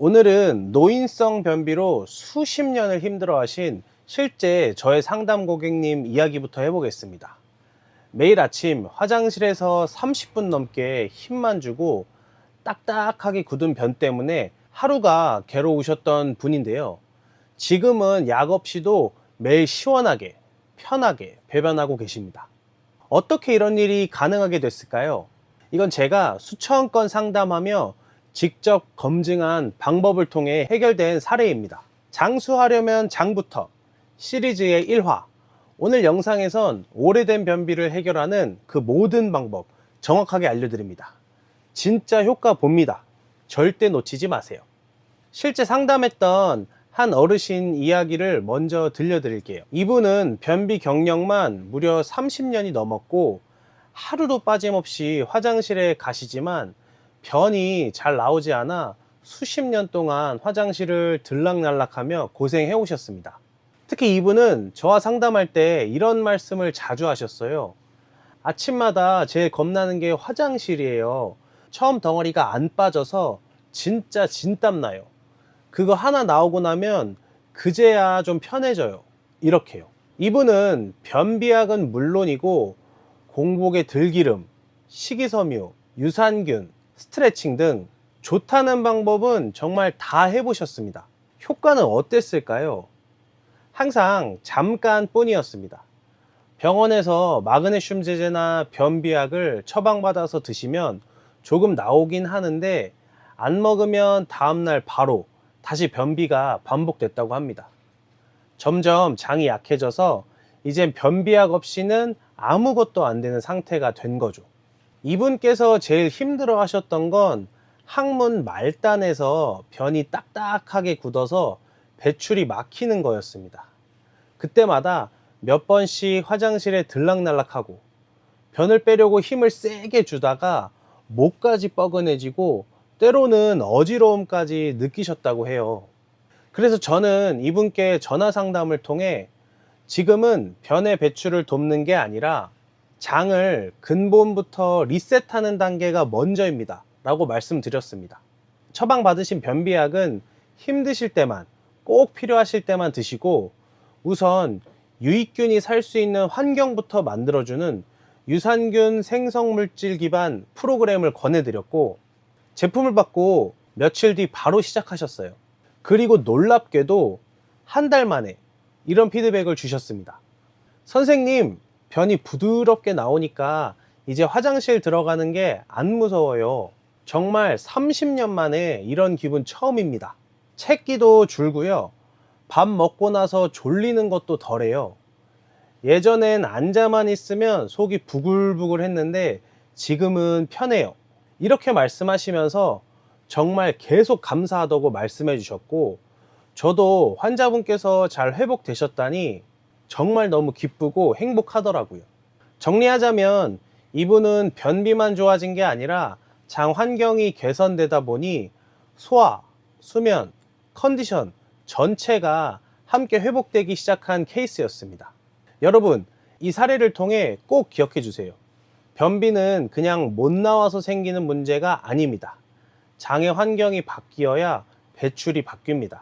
오늘은 노인성 변비로 수십 년을 힘들어하신 실제 저의 상담 고객님 이야기부터 해보겠습니다. 매일 아침 화장실에서 30분 넘게 힘만 주고 딱딱하게 굳은 변 때문에 하루가 괴로우셨던 분인데요. 지금은 약 없이도 매일 시원하게, 편하게 배변하고 계십니다. 어떻게 이런 일이 가능하게 됐을까요? 이건 제가 수천 건 상담하며 직접 검증한 방법을 통해 해결된 사례입니다. 장수하려면 장부터 시리즈의 1화. 오늘 영상에선 오래된 변비를 해결하는 그 모든 방법 정확하게 알려드립니다. 진짜 효과 봅니다. 절대 놓치지 마세요. 실제 상담했던 한 어르신 이야기를 먼저 들려드릴게요. 이분은 변비 경력만 무려 30년이 넘었고 하루도 빠짐없이 화장실에 가시지만 변이 잘 나오지 않아 수십 년 동안 화장실을 들락날락하며 고생해 오셨습니다. 특히 이분은 저와 상담할 때 이런 말씀을 자주 하셨어요. 아침마다 제일 겁나는 게 화장실이에요. 처음 덩어리가 안 빠져서 진짜 진땀 나요. 그거 하나 나오고 나면 그제야 좀 편해져요. 이렇게요. 이분은 변비약은 물론이고 공복에 들기름, 식이섬유, 유산균, 스트레칭 등 좋다는 방법은 정말 다 해보셨습니다. 효과는 어땠을까요? 항상 잠깐 뿐이었습니다. 병원에서 마그네슘 제제나 변비약을 처방받아서 드시면 조금 나오긴 하는데 안 먹으면 다음날 바로 다시 변비가 반복됐다고 합니다. 점점 장이 약해져서 이젠 변비약 없이는 아무것도 안 되는 상태가 된 거죠. 이분께서 제일 힘들어 하셨던 건 항문 말단에서 변이 딱딱하게 굳어서 배출이 막히는 거였습니다. 그때마다 몇 번씩 화장실에 들락날락하고 변을 빼려고 힘을 세게 주다가 목까지 뻐근해지고 때로는 어지러움까지 느끼셨다고 해요. 그래서 저는 이분께 전화 상담을 통해 지금은 변의 배출을 돕는 게 아니라 장을 근본부터 리셋하는 단계가 먼저입니다. 라고 말씀드렸습니다. 처방받으신 변비약은 힘드실 때만, 꼭 필요하실 때만 드시고 우선 유익균이 살 수 있는 환경부터 만들어주는 유산균 생성물질 기반 프로그램을 권해드렸고 제품을 받고 며칠 뒤 바로 시작하셨어요. 그리고 놀랍게도 한 달 만에 이런 피드백을 주셨습니다. 선생님, 변이 부드럽게 나오니까 이제 화장실 들어가는 게 안 무서워요. 정말 30년 만에 이런 기분 처음입니다. 채기도 줄고요. 밥 먹고 나서 졸리는 것도 덜해요. 예전엔 앉아만 있으면 속이 부글부글 했는데 지금은 편해요. 이렇게 말씀하시면서 정말 계속 감사하다고 말씀해 주셨고 저도 환자분께서 잘 회복되셨다니 정말 너무 기쁘고 행복하더라고요. 정리하자면 이분은 변비만 좋아진 게 아니라 장 환경이 개선되다 보니 소화, 수면, 컨디션 전체가 함께 회복되기 시작한 케이스였습니다. 여러분, 이 사례를 통해 꼭 기억해 주세요. 변비는 그냥 못 나와서 생기는 문제가 아닙니다. 장의 환경이 바뀌어야 배출이 바뀝니다.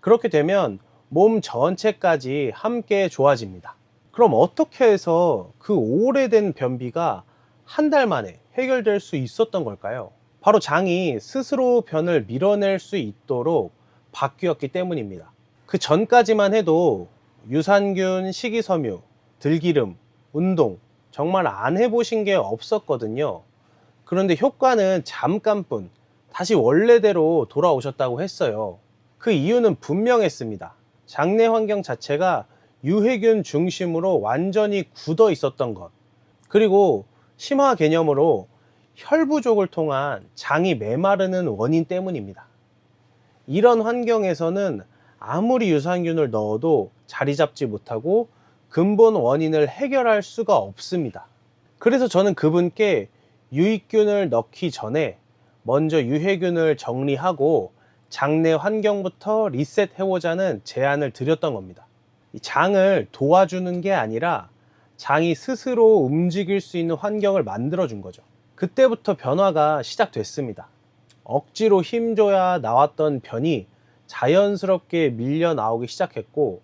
그렇게 되면 몸 전체까지 함께 좋아집니다. 그럼 어떻게 해서 그 오래된 변비가 한 달 만에 해결될 수 있었던 걸까요? 바로 장이 스스로 변을 밀어낼 수 있도록 바뀌었기 때문입니다. 그 전까지만 해도 유산균, 식이섬유, 들기름, 운동 정말 안 해보신 게 없었거든요. 그런데 효과는 잠깐뿐 다시 원래대로 돌아오셨다고 했어요. 그 이유는 분명했습니다. 장내 환경 자체가 유해균 중심으로 완전히 굳어 있었던 것. 그리고 심화 개념으로 혈 부족을 통한 장이 메마르는 원인 때문입니다. 이런 환경에서는 아무리 유산균을 넣어도 자리 잡지 못하고 근본 원인을 해결할 수가 없습니다. 그래서 저는 그분께 유익균을 넣기 전에 먼저 유해균을 정리하고 장내 환경부터 리셋해보자는 제안을 드렸던 겁니다. 이 장을 도와주는 게 아니라 장이 스스로 움직일 수 있는 환경을 만들어준 거죠. 그때부터 변화가 시작됐습니다. 억지로 힘줘야 나왔던 변이 자연스럽게 밀려 나오기 시작했고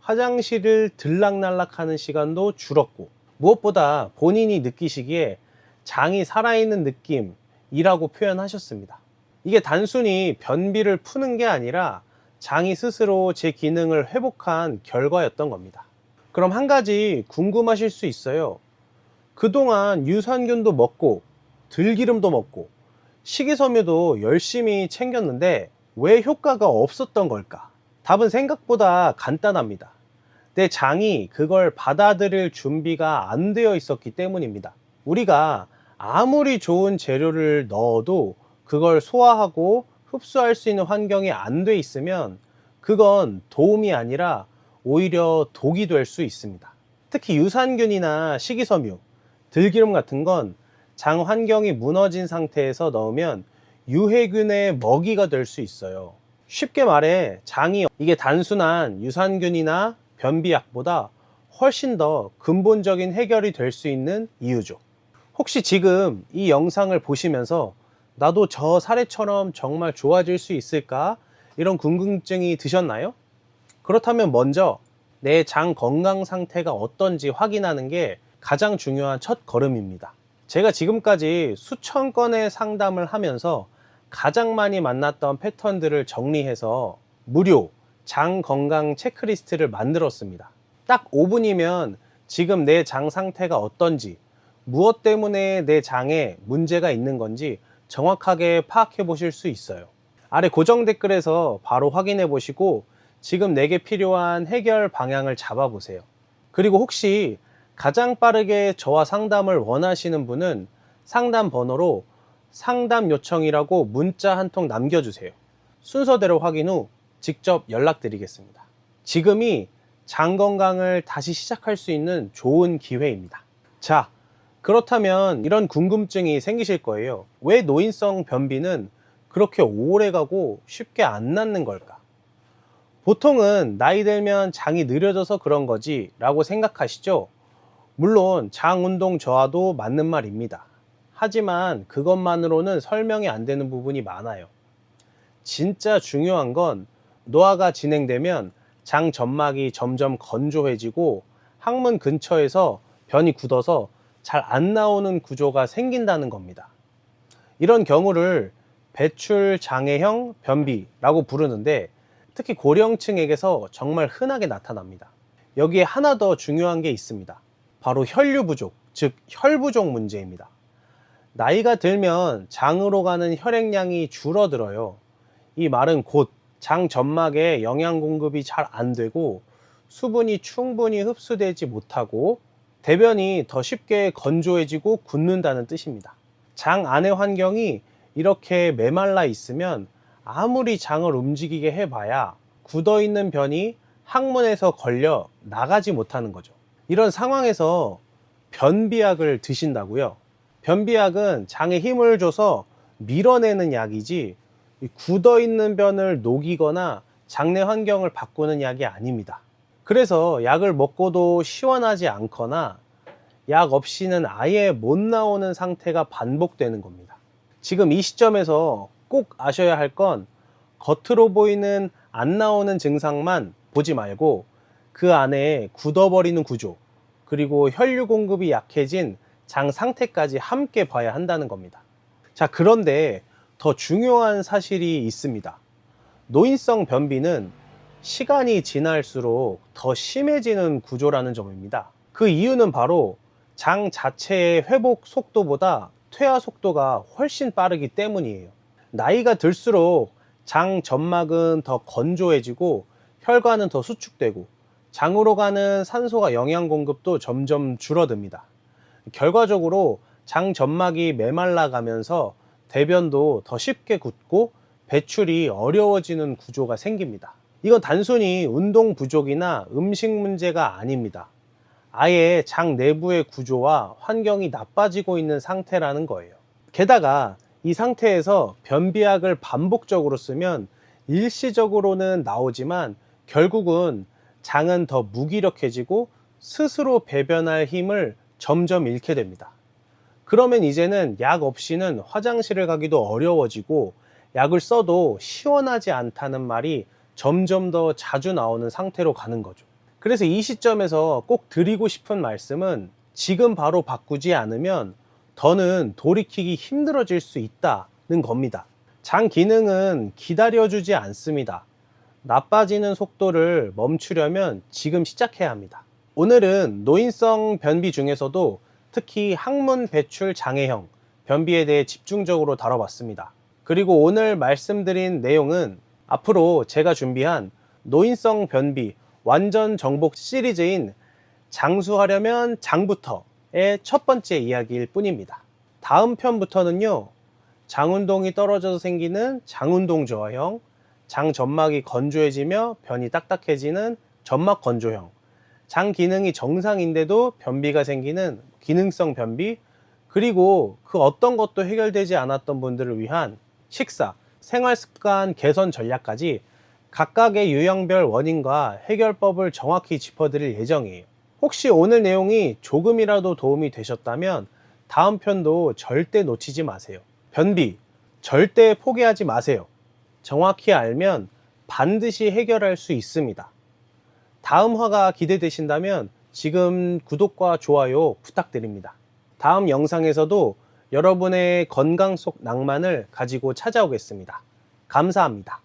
화장실을 들락날락하는 시간도 줄었고 무엇보다 본인이 느끼시기에 장이 살아있는 느낌이라고 표현하셨습니다. 이게 단순히 변비를 푸는 게 아니라 장이 스스로 제 기능을 회복한 결과였던 겁니다. 그럼 한 가지 궁금하실 수 있어요. 그동안 유산균도 먹고 들기름도 먹고 식이섬유도 열심히 챙겼는데 왜 효과가 없었던 걸까? 답은 생각보다 간단합니다. 내 장이 그걸 받아들일 준비가 안 되어 있었기 때문입니다. 우리가 아무리 좋은 재료를 넣어도 그걸 소화하고 흡수할 수 있는 환경이 안 돼 있으면 그건 도움이 아니라 오히려 독이 될 수 있습니다. 특히 유산균이나 식이섬유, 들기름 같은 건 장 환경이 무너진 상태에서 넣으면 유해균의 먹이가 될 수 있어요. 쉽게 말해 장이 이게 단순한 유산균이나 변비약보다 훨씬 더 근본적인 해결이 될 수 있는 이유죠. 혹시 지금 이 영상을 보시면서 나도 저 사례처럼 정말 좋아질 수 있을까? 이런 궁금증이 드셨나요? 그렇다면 먼저 내 장 건강 상태가 어떤지 확인하는 게 가장 중요한 첫 걸음입니다. 제가 지금까지 수천 건의 상담을 하면서 가장 많이 만났던 패턴들을 정리해서 무료 장 건강 체크리스트를 만들었습니다. 딱 5분이면 지금 내 장 상태가 어떤지, 무엇 때문에 내 장에 문제가 있는 건지 정확하게 파악해 보실 수 있어요. 아래 고정 댓글에서 바로 확인해 보시고 지금 내게 필요한 해결 방향을 잡아 보세요. 그리고 혹시 가장 빠르게 저와 상담을 원하시는 분은 상담 번호로 상담 요청이라고 문자 한 통 남겨주세요. 순서대로 확인 후 직접 연락드리겠습니다. 지금이 장 건강을 다시 시작할 수 있는 좋은 기회입니다. 자, 그렇다면 이런 궁금증이 생기실 거예요. 왜 노인성 변비는 그렇게 오래 가고 쉽게 안 낫는 걸까? 보통은 나이 들면 장이 느려져서 그런 거지 라고 생각하시죠? 물론 장 운동 저하도 맞는 말입니다. 하지만 그것만으로는 설명이 안 되는 부분이 많아요. 진짜 중요한 건 노화가 진행되면 장 점막이 점점 건조해지고 항문 근처에서 변이 굳어서 잘 안 나오는 구조가 생긴다는 겁니다. 이런 경우를 배출 장애형 변비라고 부르는데 특히 고령층에게서 정말 흔하게 나타납니다. 여기에 하나 더 중요한 게 있습니다. 바로 혈류 부족, 즉 혈부족 문제입니다. 나이가 들면 장으로 가는 혈액량이 줄어들어요. 이 말은 곧 장 점막에 영양 공급이 잘 안 되고 수분이 충분히 흡수되지 못하고 대변이 더 쉽게 건조해지고 굳는다는 뜻입니다. 장 안의 환경이 이렇게 메말라 있으면 아무리 장을 움직이게 해봐야 굳어 있는 변이 항문에서 걸려 나가지 못하는 거죠. 이런 상황에서 변비약을 드신다고요. 변비약은 장에 힘을 줘서 밀어내는 약이지 굳어 있는 변을 녹이거나 장내 환경을 바꾸는 약이 아닙니다. 그래서 약을 먹고도 시원하지 않거나 약 없이는 아예 못 나오는 상태가 반복되는 겁니다. 지금 이 시점에서 꼭 아셔야 할 건 겉으로 보이는 안 나오는 증상만 보지 말고 그 안에 굳어버리는 구조, 그리고 혈류 공급이 약해진 장 상태까지 함께 봐야 한다는 겁니다. 자, 그런데 더 중요한 사실이 있습니다. 노인성 변비는 시간이 지날수록 더 심해지는 구조라는 점입니다. 그 이유는 바로 장 자체의 회복 속도보다 퇴화 속도가 훨씬 빠르기 때문이에요. 나이가 들수록 장 점막은 더 건조해지고 혈관은 더 수축되고 장으로 가는 산소가 영양 공급도 점점 줄어듭니다. 결과적으로 장 점막이 메말라 가면서 대변도 더 쉽게 굳고 배출이 어려워지는 구조가 생깁니다. 이건 단순히 운동 부족이나 음식 문제가 아닙니다. 아예 장 내부의 구조와 환경이 나빠지고 있는 상태라는 거예요. 게다가 이 상태에서 변비약을 반복적으로 쓰면 일시적으로는 나오지만 결국은 장은 더 무기력해지고 스스로 배변할 힘을 점점 잃게 됩니다. 그러면 이제는 약 없이는 화장실을 가기도 어려워지고 약을 써도 시원하지 않다는 말이 점점 더 자주 나오는 상태로 가는 거죠. 그래서 이 시점에서 꼭 드리고 싶은 말씀은 지금 바로 바꾸지 않으면 더는 돌이키기 힘들어질 수 있다는 겁니다. 장 기능은 기다려주지 않습니다. 나빠지는 속도를 멈추려면 지금 시작해야 합니다. 오늘은 노인성 변비 중에서도 특히 항문 배출 장애형 변비에 대해 집중적으로 다뤄봤습니다. 그리고 오늘 말씀드린 내용은 앞으로 제가 준비한 노인성 변비 완전 정복 시리즈인 장수하려면 장부터의 첫 번째 이야기일 뿐입니다. 다음 편부터는요, 장운동이 떨어져서 생기는 장운동 저하형, 장 점막이 건조해지며 변이 딱딱해지는 점막 건조형, 장 기능이 정상인데도 변비가 생기는 기능성 변비, 그리고 그 어떤 것도 해결되지 않았던 분들을 위한 식사, 생활 습관 개선 전략까지 각각의 유형별 원인과 해결법을 정확히 짚어드릴 예정이에요. 혹시 오늘 내용이 조금이라도 도움이 되셨다면 다음 편도 절대 놓치지 마세요. 변비, 절대 포기하지 마세요. 정확히 알면 반드시 해결할 수 있습니다. 다음 화가 기대되신다면 지금 구독과 좋아요 부탁드립니다. 다음 영상에서도 여러분의 건강 속 낭만을 가지고 찾아오겠습니다. 감사합니다.